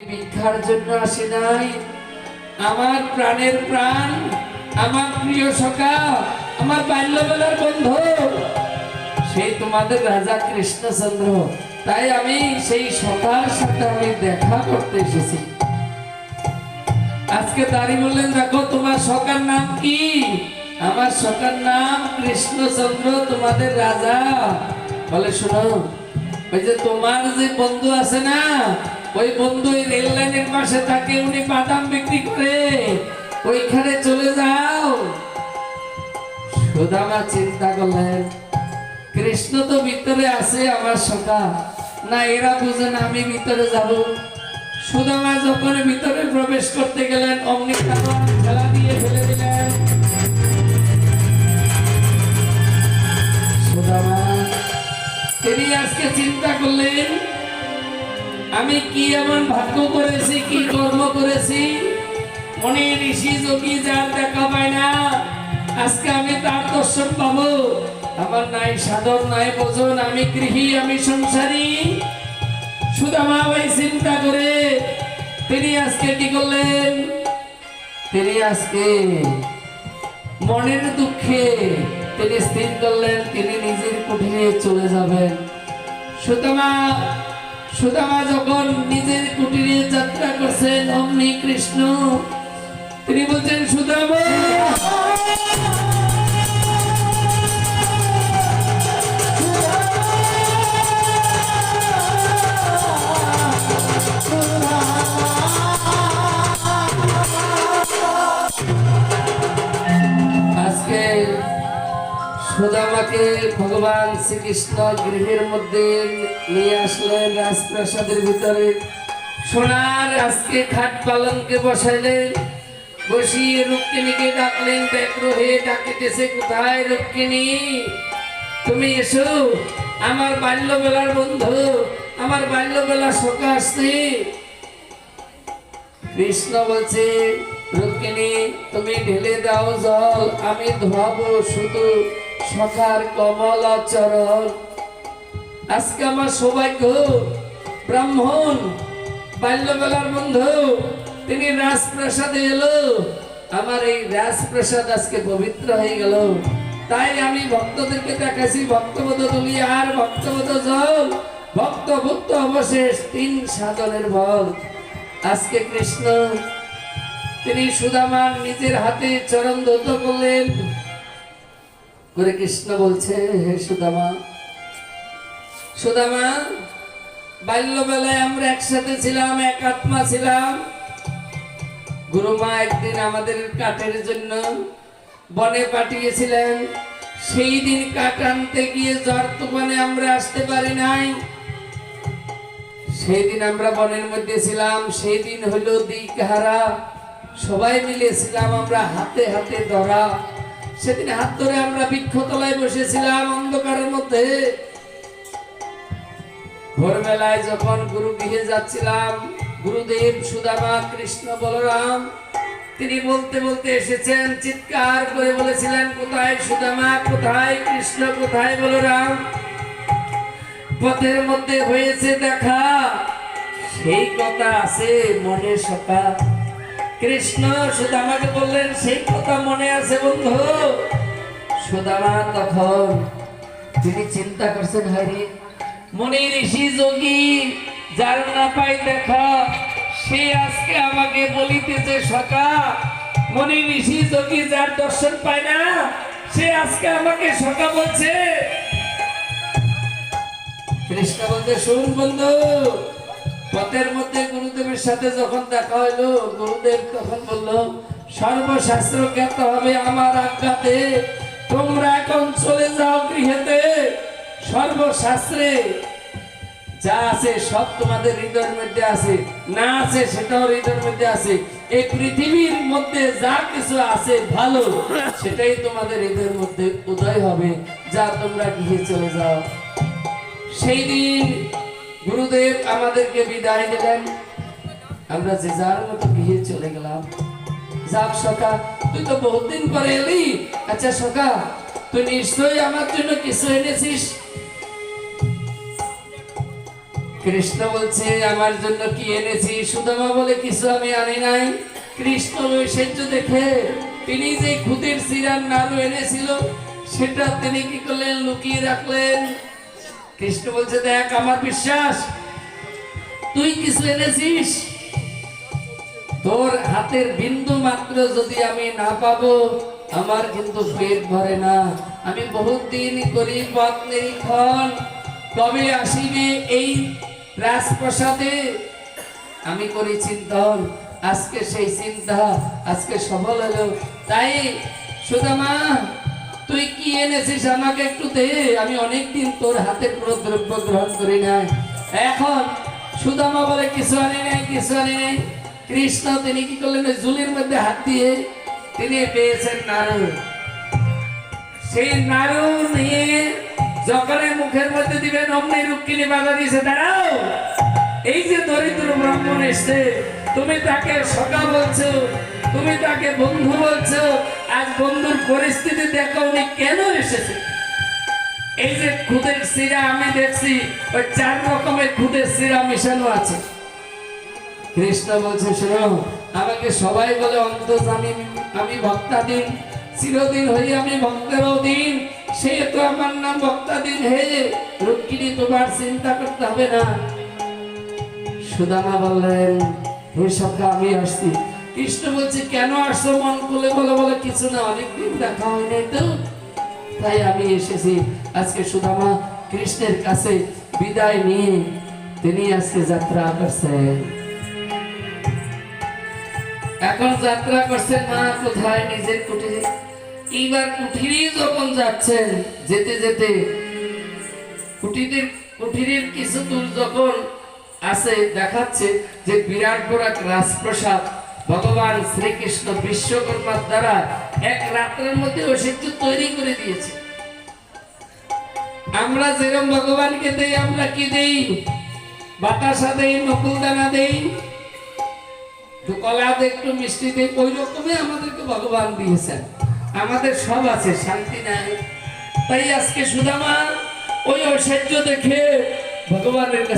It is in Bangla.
ভিক্ষার জন্য আসি নাই। আমার প্রাণের প্রাণ, আমার প্রিয় সখা, আমার বাল্যবেলার বন্ধু সেই তোমাদের রাজা কৃষ্ণচন্দ্র। তাই আমি সেই সখার সাথে আমি দেখা করতে এসেছি। আজকে দাঁড়ি বললেন, দেখো, তোমার সখার নাম কি? আমার সখার নাম কৃষ্ণচন্দ্র, তোমাদের রাজা। বলে, শোনো ওই যে তোমার যে বন্ধু আছে না, ওই বন্ধু ওই রেল লাইনের পাশে থাকে, উনি বাদাম বিক্রি করে। ওইখানে চলে যাও। সুদামা চিন্তা করলেন, কৃষ্ণ তো ভিতরে আছে আমার সখা। না, এরা বুঝে না আমি ভিতরে যাব। সুদামা যখন ভিতরে প্রবেশ করতে গেলেন, অমনি খেলা দিয়ে ফেলে দিলেন। তিনি আজকে চিন্তা করলেন, আমি কি এমন ভাগ্য করেছি, কি কর্ম করেছি? মনে ঋষি যোগী যার দেখা পায় না। আজকে আমি তার দর্শন পাবো। আমার নাই সাধন, নাই বোঝন আমি গৃহী, আমি সংসারী। সুদামা ভাই চিন্তা করে তিনি আজকে কি করলেন? তিনি আজকে মনের দুঃখে তিনি স্থির করলেন, তিনি নিজের কুঠিরে চলে যাবে। সুতমা সুতমা যখন নিজের কুটিরে যাত্রা করছেন অমনি কৃষ্ণ, তিনি বলছেন সুদামা সুদামাকে ভগবান শ্রীকৃষ্ণ গৃহের মধ্যে নিয়ে আসলেন, রাজপ্রাসাদের ভিতরে। সোনার আজকে খাট পালনকে বসাইলেন। বসিয়ে রুক্মিণীকে ডাকলেন ব্যাঘ্র হয়ে ডাকিতেছে কোথায় রুক্মিণী তুমি এসো, আমার বাল্যবেলার বন্ধু, আমার বাল্যবেলা সকা আসছে কৃষ্ণ বলছে রুক্মিণী তুমি ঢেলে দাও জল, আমি ধোয়াবো শুধু। সখার কমল চরণ। আজকে আমার সৌভাগ্য, ব্রাহ্মণ বাল্যবেলার বন্ধু, তিনি রাজপ্রাসাদে এলো। আমার এই রাজপ্রাসাদ আজকে পবিত্র হয়ে গেল। তাই আমি ভক্তদেরকে দেখাছি ভক্তবোধ তুলি আর ভক্তবোধ জল ভক্ত ভক্ত অবশেষ তিন সাধনের বল আজকে কৃষ্ণ, তিনি সুদামার নিজের হাতে চরণ ধৌত করলেন। করে কৃষ্ণ বলছে, হে সুদামা সুদামা, বাল্যবেলায় আমরা একসাথে ছিলাম, এক আত্মা ছিলাম। গুরুমা একদিন আমাদের কাঠের জন্য বনে পাঠিয়েছিলেন। সেই দিন কাঠ আনতে গিয়ে জ্বর তুফানে আমরা আসতে পারি নাই। সেই দিন আমরা বনের মধ্যে ছিলাম, সেই দিন হলো দিকহারা সবাই মিলে ছিলাম আমরা হাতে হাতে ধরা। সেদিন হাত ধরে আমরা বৃক্ষতলায় বসেছিলাম অন্ধকারের মধ্যে। ভোরবেলায় যখন গুরু গৃহে যাচ্ছিলাম, গুরুদেব সুদামা, কৃষ্ণ বলরাম, তিনি বলতে বলতে এসেছেন, চিৎকার করে বলেছিলেন, কোথায় সুদামা? কোথায় কৃষ্ণ? কোথায় বলরাম? পথের মধ্যে হয়েছে দেখা। সেই কথা আছে মনে সকা কৃষ্ণ, সুদামাকে বললেন, সেই কথা মনে আছে বন্ধু? সুদামা তখন তিনি চিন্তা করছেন হরে মনে ঋষি যোগী, যার না পাই দেখা, সে আজকে আমাকে বলিতেছে সকা মনে ঋষি যোগী যার দর্শন পায় না, সে আজকে আমাকে সকা বলছে। কৃষ্ণ বলতে, শুন বন্ধু পথের মধ্যে গুরুদেবের সাথে যখন দেখা হইল, গুরুদেব তখন বলল, সর্বশাস্ত্র জ্ঞাত হবে আমার আজ্ঞাতে। তোমরা এখন চলে যাও গৃহেতে। সর্বশাস্ত্রে যা আছে সব তোমাদের হৃদয়ের মধ্যে আছে। না আছে সেটাও হৃদয়ের মধ্যে আছে। এই পৃথিবীর মধ্যে যা কিছু আছে ভালো, সেটাই তোমাদের হৃদয়ের মধ্যে উদয় হবে। যা তোমরা গৃহে চলে যাও। সেই দিন গুরুদেব আমাদেরকে বিদায় দিলেন। আমরা যে যার মতো গৃহে চলে গেলাম। যাক সকা তুই তো বহুদিন পরে এলি। আচ্ছা সকা তুই নিশ্চয়ই আমার জন্য কিছু এনেছিস? কৃষ্ণ বলছে, আমার জন্য কি এনেছি সুদামা বলে, কিছু আমি আনি নাই। কৃষ্ণ ঐশ্বর্য দেখে তিনি যে খুদের সিরার নাড়ু এনেছিল, সেটা তিনি কি করলেন? লুকিয়ে রাখলেন। কৃষ্ণ বলছে, দেখ আমার বিশ্বাস, তুই কিছু এনেছিস? তোর হাতের বিন্দু মাত্র যদি আমি না পাবো, আমার কিন্তু পেট ভরে না। আমি বহুত দিন করি পথ নিরীক্ষণ কবে আসিবে এই রাজপ্রসাদে? আমি করি চিন্তন, আজকে সেই চিন্তা, আজকে সফল হলো। তাই সুদামা তুই কি এনেছিস আমাকে একটু দে? আমি অনেকদিন তোর হাতের কোনো দ্রব্য গ্রহণ করি না এখন সুদামা বলে, কিছু আনি নাই, কিছু আনি নাই। কৃষ্ণ, তিনি কি করলেন? জুলির মধ্যে হাত দিয়ে তিনি পেয়েছেন নারু সেই নারু নিয়ে যখনই মুখের মধ্যে দিবেন, অমনি রুক্মিণী বাধা দিয়েছে, দাঁড়াও, এই যে দরিদ্র ব্রাহ্মণ এসছে, তুমি তাকে সখা বলছো, তুমি তাকে বন্ধু আজ বন্ধুর পরিস্থিতি দেখো উনি কেন এসেছে? এই যে খুদের সিরা আমি দেখছি, ওই চার রকমের খুদের সিরা মিশানো আছে। কৃষ্ণ বলছে, শোনো, আমাকে সবাই বলে অন্তর্জামী আমি ভক্তাদিন চিরদিন হই আমি ভক্তেরও দিন সে তো আমার নাম ভক্তাদিন হে রুক্মিণী, তোমার চিন্তা করতে হবে না। সুদামা বললেন, হে সখা, আমি আসছি। কৃষ্ণ বলছে, কেন আসছো মন খুলে বলে বলে, কিছু না, অনেকদিন দেখা হয় নাই তো। তাই আমি এসেছি আজকে সুদামা কৃষ্ণের কাছে বিদায় নিয়ে তিনি আজকে যাত্রা করছেন। এখন যাত্রা করছেন মা, কোথায় নিজের কুটিরে এইবার কুঠিরে যখন যাচ্ছেন, যেতে যেতে কুটিরের কুঠিরের কিছু দূর যখন আছে, দেখাচ্ছে যে বিরাট বড় রাজপ্রসাদ। ভগবান শ্রীকৃষ্ণ বিশ্বকর্মার দ্বারা এক রাত্রের মধ্যে ঐশ্বর্য তৈরি করে দিয়েছে। আমরা যেরকম ভগবানকে দেই, আমরা কি দেই? বাতাসা দেই, নকুল দানা দেই। একটু কলা একটু মিষ্টি দেই, ওই রকমই আমাদেরকে ভগবান দিয়েছেন। আমাদের সব আছে, শান্তি নাই। তাই আজকে সুদামা ওই ঐশ্বর্য দেখে ভগবানের কাছে